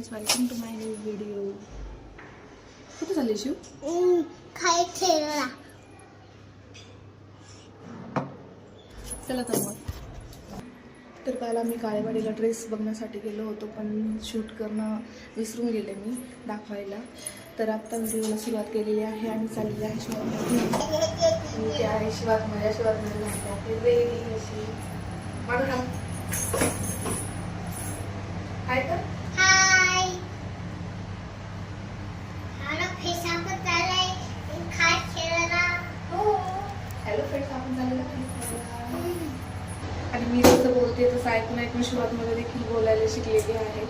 Friends welcome to my new video कुठे चालली शिव? काय खेळला चला तर मग. तर काल मी काळेवाडीला ड्रेस बघण्यासाठी गेलो होतो पण शूट करणं विसरून गेले मी दाखवायला. तर आत्ता व्हिडिओला सुरुवात केलेली आहे आणि चाललेली आहे मी ते आहे शिवाज माझ्या आहे वेगळी अशी. काय तर हाय मला फेसापत चाललाय काय खेळला हो हॅलो फ्रेंड्स आपण झालेलं आहे आणि मी जसं बोलते तसं देखील बोलायला शिकलेली आहे.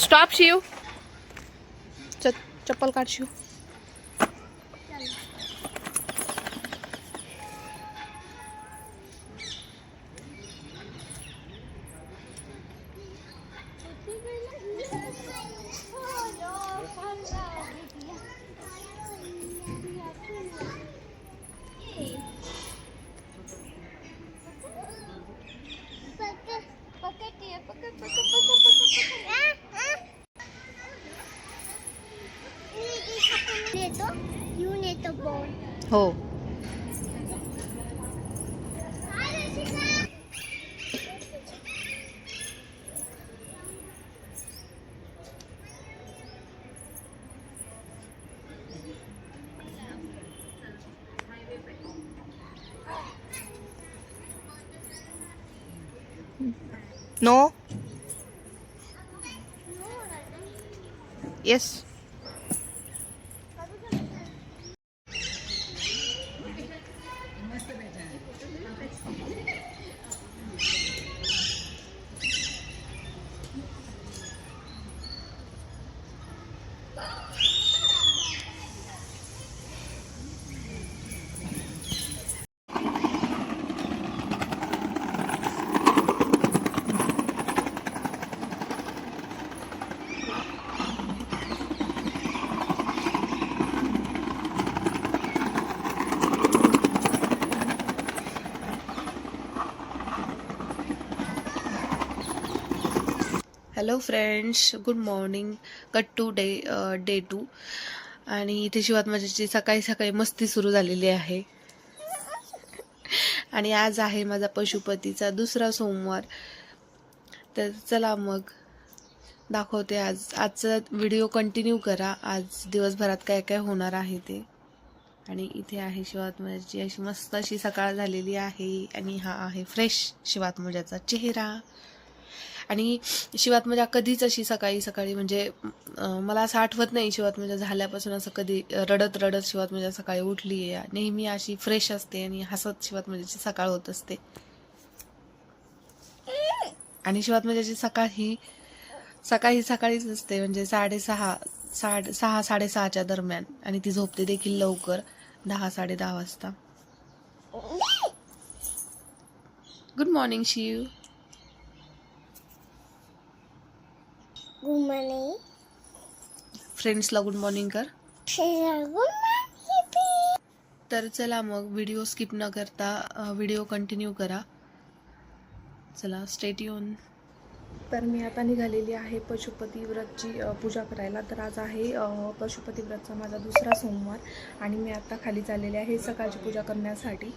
स्टॉप शिव चप्पल काढ Shiv no yes hello friends good morning cut today day two आणि इथे शिवात माझ्याची सकाळी सकाळी मस्ती सुरू झालेली आहे. आणि आज आहे माझा पशुपतीचा दुसरा सोमवार. तर चला मग दाखवते आज. आजचा व्हिडिओ कंटिन्यू करा. आज दिवसभरात काय काय होणार आहे ते. आणि इथे आहे शिवात्मजाची अशी मस्त अशी सकाळ झालेली आहे. आणि हा आहे फ्रेश शिवात्मजाचा चेहरा. आणि शिवात्मजा कधीच अशी सकाळी सकाळी म्हणजे मला असं आठवत नाही शिवात्मजा झाल्यापासून असं कधी रडत रडत शिवात्मजा सकाळी उठली आहे नेहमी अशी फ्रेश असते आणि हसत शिवात्मजाची सकाळ होत असते. आणि शिवात्मजाची सकाळ ही सकाळी सकाळीच असते. म्हणजे साडेसहा साडे सहा साडेसहाच्या दरम्यान. आणि ती झोपते देखील लवकर दहा साडे दहा वाजता. गुड मॉर्निंग शिव गुमाने फ्रेंड्सला गुड मॉर्निंग कर. तर चला मग व्हिडिओ स्किप न करता व्हिडिओ कंटिन्यू करा. चला स्टेट येऊन तर मी आता निघालेली आहे पशुपती व्रतची पूजा करायला. तर आज आहे पशुपती व्रतचा माझा दुसरा सोमवार आणि मी आता खाली चाललेले आहे सकाळची पूजा करण्यासाठी.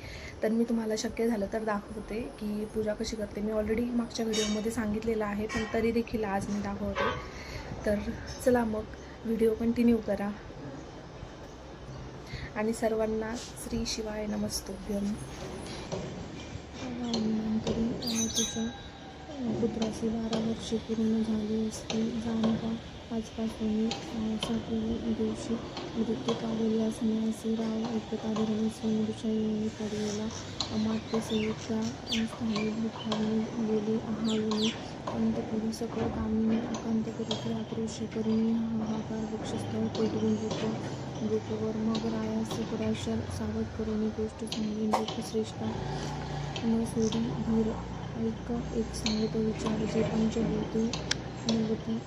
तर मी तुम्हाला शक्य झालं तर दाखवते की पूजा कशी करते. मी ऑलरेडी मागच्या व्हिडिओमध्ये सांगितलेलं आहे पण तरी देखील आज मी दाखवते. तर चला मग व्हिडिओ कंटिन्यू करा. आणि सर्वांना श्री शिवाय नमस्तुभ्यम. तरी कुत्राशी बारा वर्षे पूर्ण झाली असती. जाणका आजपासून सातव्या दिवशी मृत्यू पावलेल्या स्नेहासी राव एकता धरून समुद्रच्या येऊन पडलेला अमात्य सेवेच्या स्थानी दुःखाने गेले. आहावून अंतपुरी सकळ कामी अकांत करीत आक्रोशी करून हाहाकार वृक्षस्थळ पेटवून रूप गोपवर मग रायास पराशर सावध करून गोष्ट सांगून. लोकश्रेष्ठा न सोडी धीर एक एक सांगत विचार जे पंचभूती अनुभूती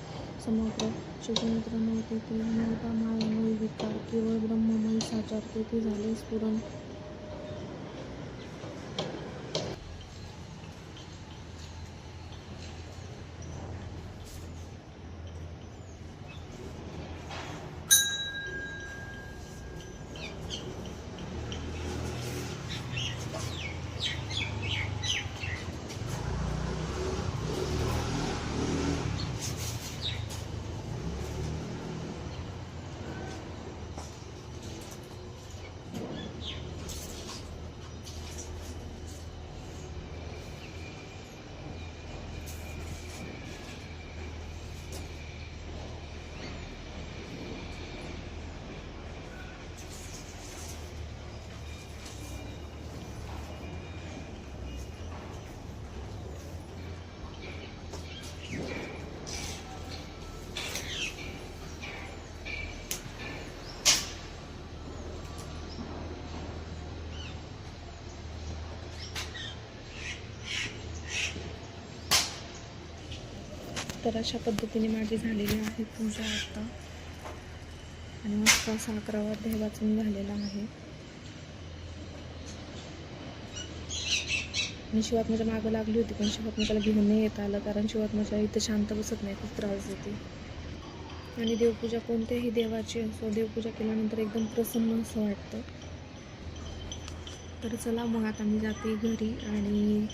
समग्र शशमित्र नव्हते ते नव्हता मायामय विकार केवळ ब्रह्ममय साचार तेथे झाले स्फुरण तर अशा पद्धतीने माझी झालेली आहे पूजा आता. आणि मस्त असा अकरावा अध्याय वाचून झालेला आहे. आणि शिवात्माच्या मागं लागली होती पण शिवात्माला घेऊन नाही येता आलं कारण शिवात्माच्या इथं शांत बसत नाही खूप त्रास देते. आणि देवपूजा कोणत्याही देवाची असो देवपूजा केल्यानंतर एकदम प्रसन्न असं वाटतं. तर चला मग आता मी जाते घरी आणि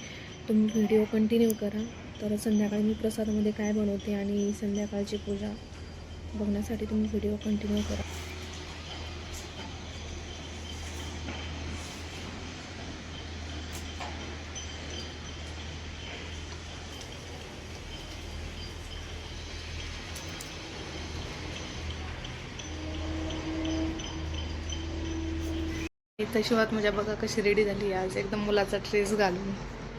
तुम्ही व्हिडिओ कंटिन्यू करा. तर संध्याकाळी मी प्रसादामध्ये काय बनवते आणि संध्याकाळची पूजा बघण्यासाठी तुम्ही व्हिडिओ कंटिन्यू करा. इथं शिवात माझ्या बघा कशी रेडी झाली आज. एकदम मुलाचा ड्रेस घालून.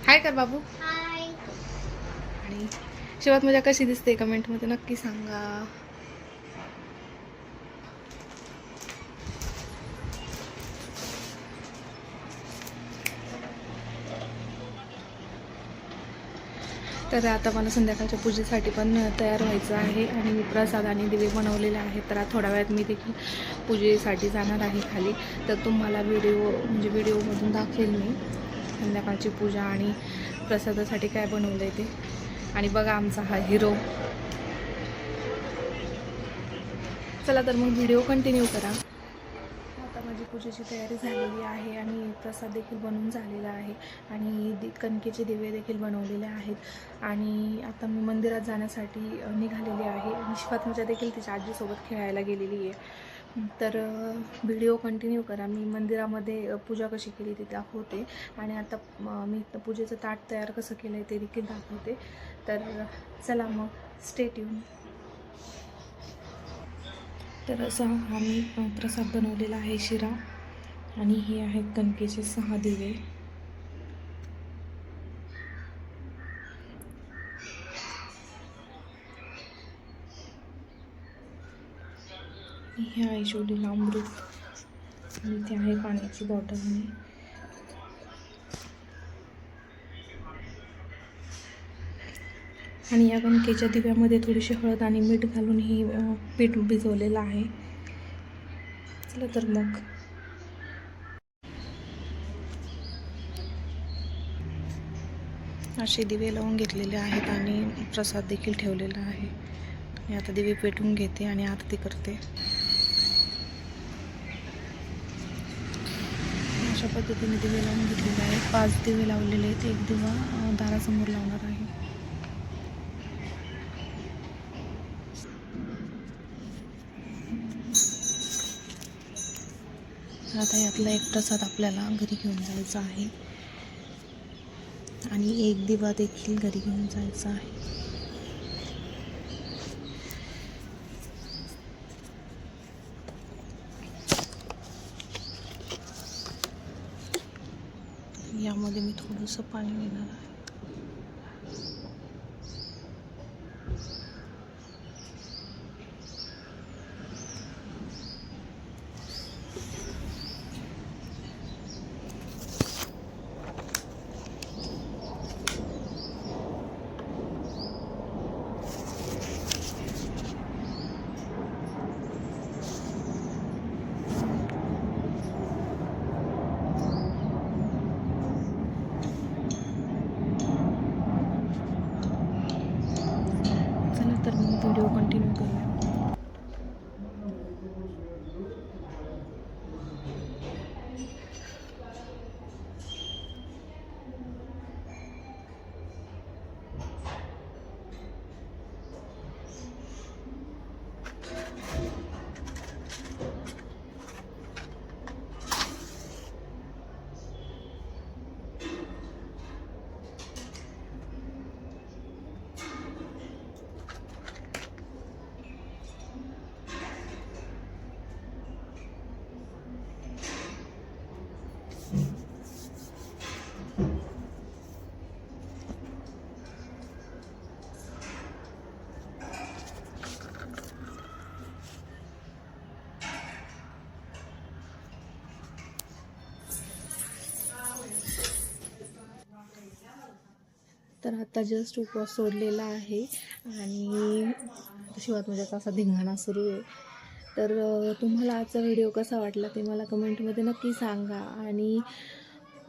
हाय कर बाबू. हाय आणि शिवात मजा कशी दिसते कमेंटमध्ये नक्की सांगा. तर आता मला संध्याकाळच्या पूजेसाठी पण तयार व्हायचं आहे आणि मी प्रसाद आणि दिवे बनवलेले आहेत. तर थोड्या वेळात मी देखील पूजेसाठी जाणार आहे खाली. तर तुम्हाला व्हिडिओ म्हणजे व्हिडिओमधून दाखवेल मी संध्याकाळची पूजा आणि प्रसादासाठी काय बनवलं आहे ते. आणि बघा आमचा हा हिरो चला तर मग व्हिडिओ कंटिन्यू करा. आता माझी पूजेची तयारी झालेली आहे आणि प्रसाद देखील बनवून झालेला आहे आणि दि कणकेचे दिवे देखील बनवलेले आहेत. आणि आता मी मंदिरात जाण्यासाठी निघालेली आहे. आणि शिवात्मजा देखील तिच्या आजीसोबत खेळायला गेलेली आहे. तर व्हिडिओ कंटिन्यू करा. मी मंदिरामध्ये पूजा कशी केली ते दाखवते. आणि आता मी पूजेचं ताट तयार कसं केलं आहे ते देखील दाखवते. तर चला मग स्टेट येऊन तर असा हा मी प्रसाद बनवलेला आहे शिरा. आणि हे आहेत कणकेचे सहा दिवे. हे आहे अमृत. आणि इथे आहे पाण्याची बॉटल आणि आणि या कणकेच्या दिव्यामध्ये थोडीशी हळद आणि मीठ घालून ही पीठ भिजवलेलं आहे. चला तर मग. असे दिवे लावून घेतलेले आहेत आणि प्रसाद देखील ठेवलेला आहे. मी आता दिवे पेटून घेते आणि आरती करते. अशा पद्धतीने दिवे लावून घेतलेले आहेत. पाच दिवे लावलेले आहेत. एक दिवा दारासमोर लावणार आहे. आता यातला एक प्रसाद आपल्याला घरी घेऊन जायचा आहे. आणि एक दिवा देखील घरी घेऊन जायचा आहे. यामध्ये मी थोडंसं पाणी घेणार आहे. तर आता जस्ट उपवास सोडलेला आहे. आणि शिवात्मजाचा असा धिंगाणा सुरू आहे. तर तुम्हाला आजचा व्हिडिओ कसा वाटला ते मला कमेंटमध्ये नक्की सांगा. आणि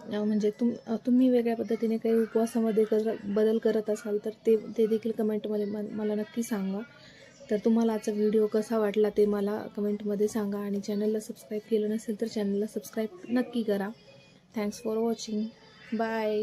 म्हणजे तुम तुम्ही वेगळ्या पद्धतीने काही उपवासामध्ये कर बदल करत असाल तर ते ते देखील कमेंटमध्ये मला नक्की सांगा. तर तुम्हाला आजचा व्हिडिओ कसा वाटला ते मला कमेंटमध्ये सांगा. आणि चॅनलला सबस्क्राईब केलं नसेल तर चॅनलला सबस्क्राईब नक्की करा. Thanks for watching bye